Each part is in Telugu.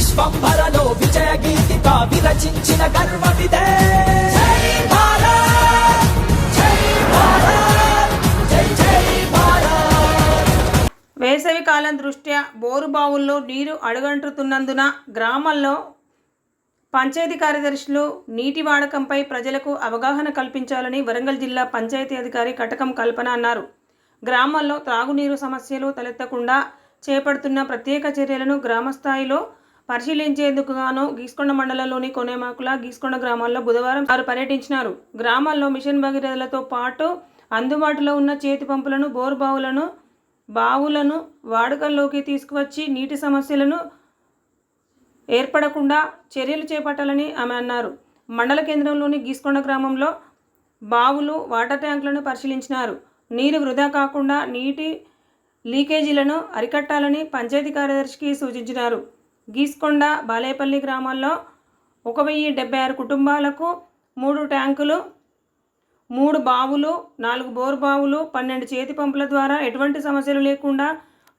విశ్వంభరలో విజయ గీతిక విరచించిన గర్వమిదే వేసవి కాలం దృష్ట్యా బోరు బావుల్లో నీరు అడుగంటుతున్నందున గ్రామాల్లో పంచాయతీ కార్యదర్శులు నీటి వాడకంపై ప్రజలకు అవగాహన కల్పించాలని వరంగల్ జిల్లా పంచాయతీ అధికారి కటకం కల్పన అన్నారు. గ్రామాల్లో త్రాగునీరు సమస్యలు తలెత్తకుండా చేపడుతున్న ప్రత్యేక చర్యలను గ్రామస్థాయిలో పరిశీలించేందుకు గాను గీస్కొండ మండలంలోని కొనేమాకుల గీస్కొండ గ్రామాల్లో బుధవారం వారు పర్యటించినారు. గ్రామాల్లో మిషన్ భగీరథలతో పాటు అందుబాటులో ఉన్న చేతి పంపులను బోరు బావులను బావులను వాడుకల్లోకి తీసుకువచ్చి నీటి సమస్యలను ఏర్పడకుండా చర్యలు చేపట్టాలని ఆమె అన్నారు. మండల కేంద్రంలోని గీస్కొండ గ్రామంలో బావులు వాటర్ ట్యాంకులను పరిశీలించినారు. నీరు వృధా కాకుండా నీటి లీకేజీలను అరికట్టాలని పంచాయతీ కార్యదర్శికి సూచించినారు. గీస్కొండ బాలేపల్లి గ్రామాల్లో ఒక వెయ్యి డెబ్బై ఆరు కుటుంబాలకు మూడు ట్యాంకులు మూడు బావులు నాలుగు బోర్ బావులు పన్నెండు చేతి పంపుల ద్వారా ఎటువంటి సమస్యలు లేకుండా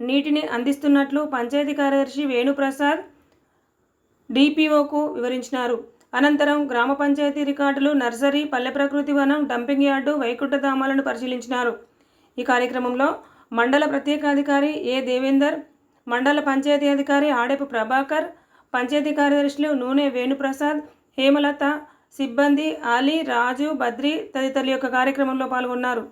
నీటిని అందిస్తున్నట్లు పంచాయతీ కార్యదర్శి వేణుప్రసాద్ డిపిఓకు వివరించినారు. అనంతరం గ్రామ పంచాయతీ రికార్డులు నర్సరీ పల్లె ప్రకృతి వనం డంపింగ్ యార్డు వైకుంఠధామాలను పరిశీలించినారు. ఈ కార్యక్రమంలో మండల ప్రత్యేకాధికారి ఏ దేవేందర్ మండల పంచాయతీ అధికారి ఆడెపు ప్రభాకర్ పంచాయతీ కార్యదర్శులు నూనె వేణుప్రసాద్ హేమలత సిబ్బంది అలీ రాజు బద్రి తదితరుల యొక్క కార్యక్రమంలో పాల్గొన్నారు.